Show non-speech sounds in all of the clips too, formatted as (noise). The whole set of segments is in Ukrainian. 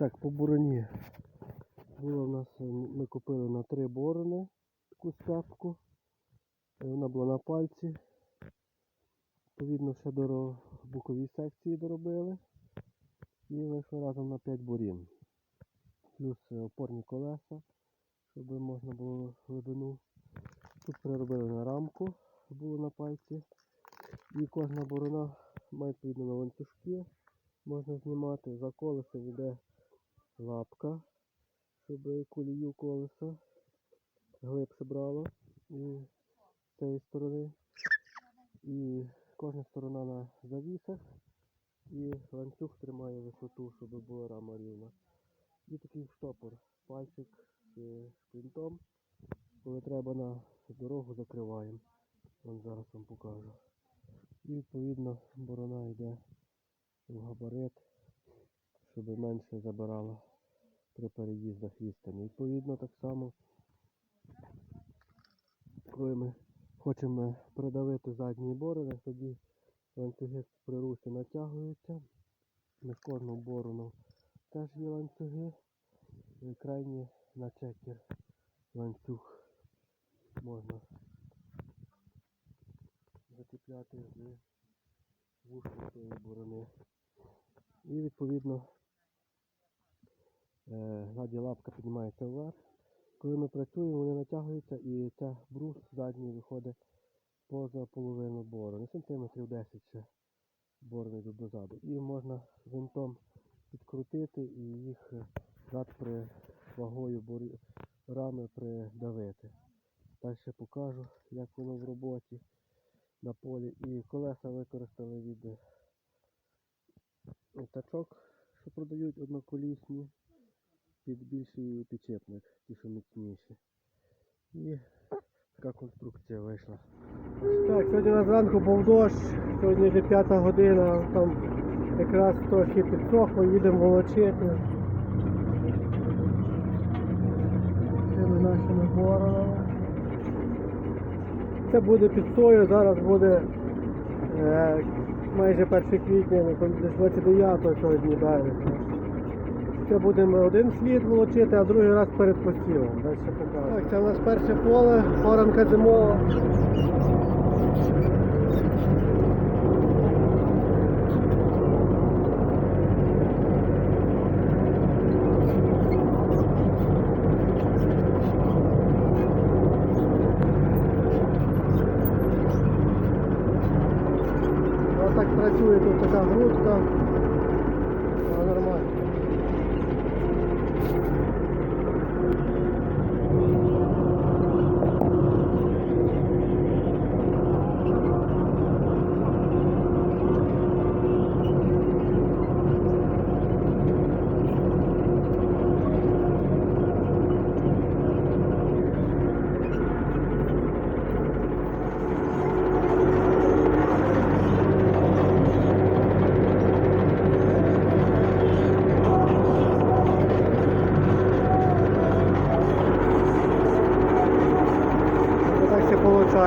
Так, по бороні. Було в нас, е, ми купили на три борони таку степку. Е, Вона була на пальці. Відповідно, ще до боковій секції доробили. І вийшло разом на 5 борін. Плюс е, опорні колеса, щоб можна було глибину. Тут переробили на рамку, було на пальці. І кожна борона має відповідно на ланцюжки. Можна знімати. За колесом йде лапка, щоб колію колеса глибше брало. З цієї сторони. І кожна сторона на завісах. І ланцюг тримає висоту, щоб була рама рівна. І такий штопор. Пальчик з шплінтом. Коли треба на дорогу закриваємо. Вон зараз вам покажу. І відповідно борона йде в габарит, щоб менше забирала при переїздах відстані. Відповідно так само, коли ми хочемо придавити задні борони, тоді ланцюги при русі натягуються. На кожну борону теж є ланцюги. І крайні на чекер ланцюг можна закріпляти з вушку цієї борони. І відповідно ззаді лапка піднімається вверх. Коли ми працюємо, вони натягуються і ця брус задній виходить поза половину борони. Сантиметрів 10 ще борони йдуть дозаду. І можна винтом підкрутити і їх е, зад при вагою рами придавити. Далі покажу, як воно в роботі на полі. І колеса використали від е, тачок, що продають одноколісні під більший підчепник, ті, що міцніші. І така конструкція вийшла. Так, сьогодні на зранку був дощ, сьогодні вже п'ята година, там якраз трохи підсохло, їдемо волочити. Нашими боронами. Це буде під сою, зараз буде е, майже 1 квітня, десь 29 сьогодні березня. Це будемо один слід волочити, а другий раз перед посівом. Так, це у нас перше поле, оранка зимова. Ось так працює тут така грудка.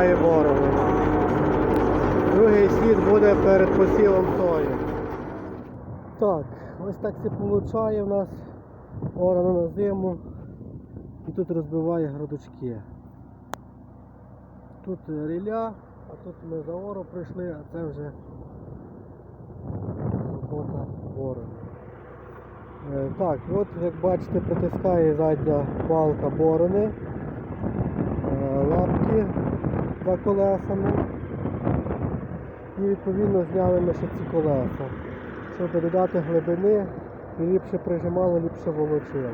Получає борону. Другий слід буде перед посівом сої. Так, ось так все получає в нас орано на зиму. І тут розбиває грудочки. Тут ріля, а тут ми за ору прийшли, а це вже робота борони. Е, Так, от як бачите, притискає задня балка борони е, лапки за колесами. І відповідно зняли ми ще ці колеса, щоб додати глибини і ліпше прижимало, ліпше волочило.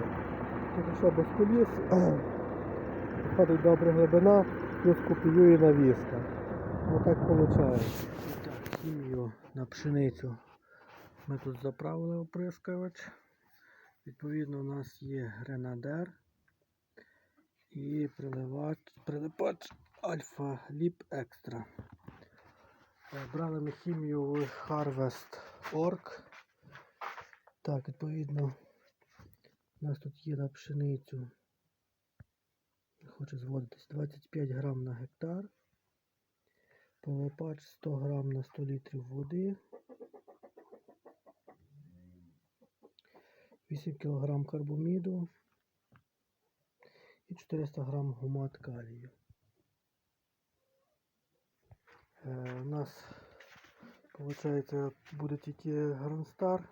Тут що без коліс (clears throat) виходить добра глибина, плюс копіює навіска. Виходить. Так, хімію на пшеницю. Ми тут заправили оприскувач. Відповідно, у нас є гренадер і приливач, прилипач Альфа Ліп Екстра. Е, Брали ми хімію в Harvest Org. Так, відповідно, у нас тут є на пшеницю. Хоче зводитись 25 грам на гектар. Полопач 100 грам на 100 літрів води. 8 кг карбоміду і 400 г гумат калію. Е, у нас виходить буде тільки гранстар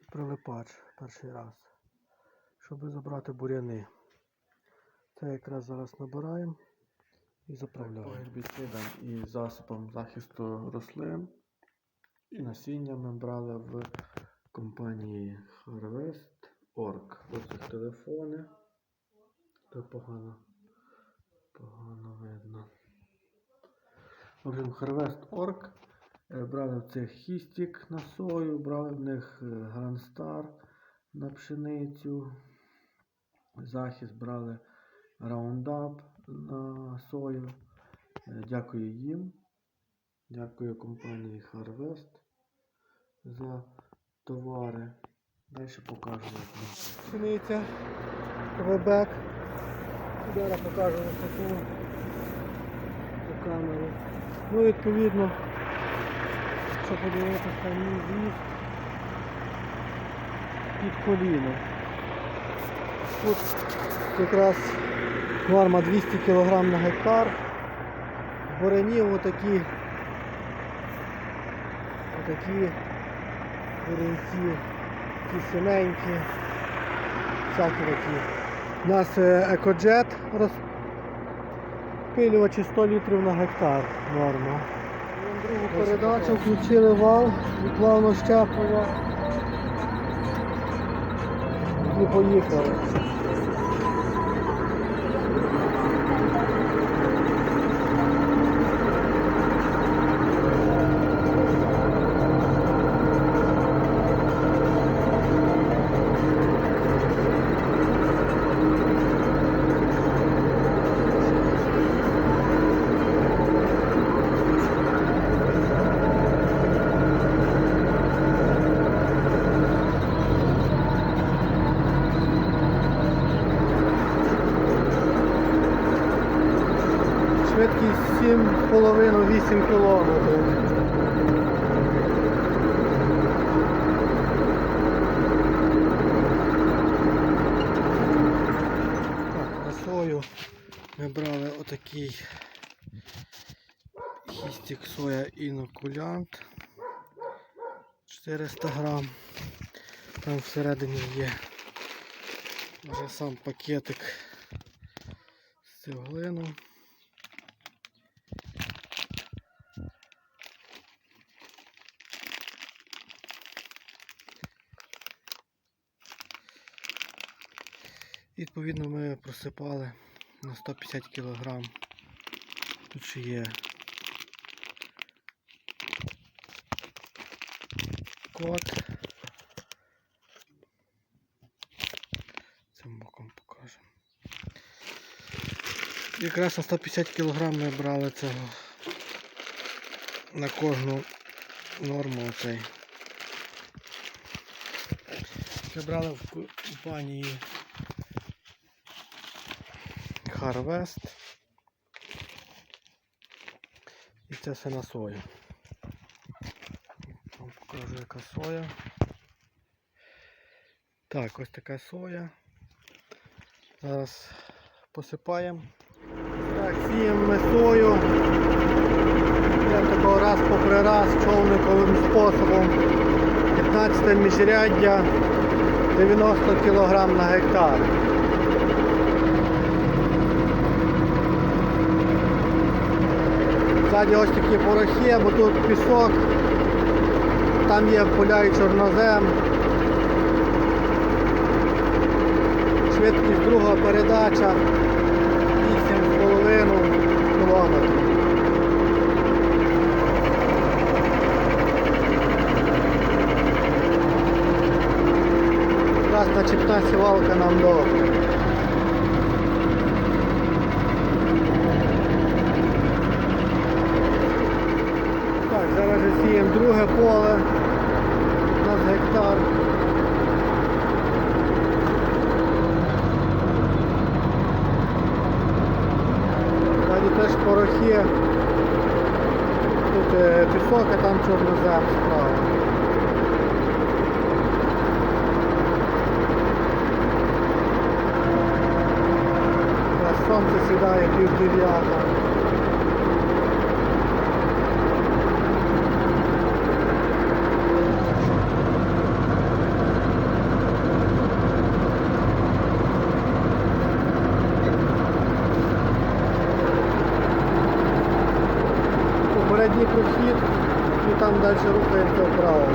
і прилипач перший раз, щоб забрати буряни. Це якраз зараз набираємо і заправляємо. гербіцидам і засобам захисту рослин і насіння ми брали в компанії Harvest.org. Ось телефони. Тут погано, погано видно. В общем, Harvest.org е, брали в цих хістік на сою, брали в них е, Грандстар на пшеницю, захист брали Roundup на сою. Е, Дякую їм. Дякую компанії Harvest за товари. Далі покажу. як. Пшениця, Квебек. Зараз покажу висоту по камері. Ну, відповідно, що подивитися мій зріст під коліно. Тут якраз норма 200 кг на гектар. Буренів отакі, отакі буренці, такі синенькі всякі такі. У нас е, екоджет розпилювачі 100 літрів на гектар норма. Другу передачу включили вал плавно щеплення. І поїхали. Швидкість 7,5-8 км. Так, на сою ми брали отакий хістик соя інокулянт 400 грам. Там всередині є вже сам пакетик з цеглину. Відповідно, ми просипали на 150 кг. Тут ще є код. Цим боком покажемо. Якраз на 150 кг ми брали цього на кожну норму оцей. Це брали в компанії Harvest. І це все на сою. Вам покажу яка соя. Так, ось така соя. Зараз посипаємо. Так, сіємо ми сою. Я такого раз попри раз човниковим способом. 15 міжряддя 90 кг на гектар. Ззаді ось такі порохи, бо тут пісок, там є поля і чорнозем. Швидкість друга передача 8,5 км. Якраз начепна сівалка нам добре. друге поле на гектар. Далі теж порохи. Тут е, пісок, а там чорнозем справа. Е, сонце сідає пів дев'ята. Прохід і там далі рухаємося вправо.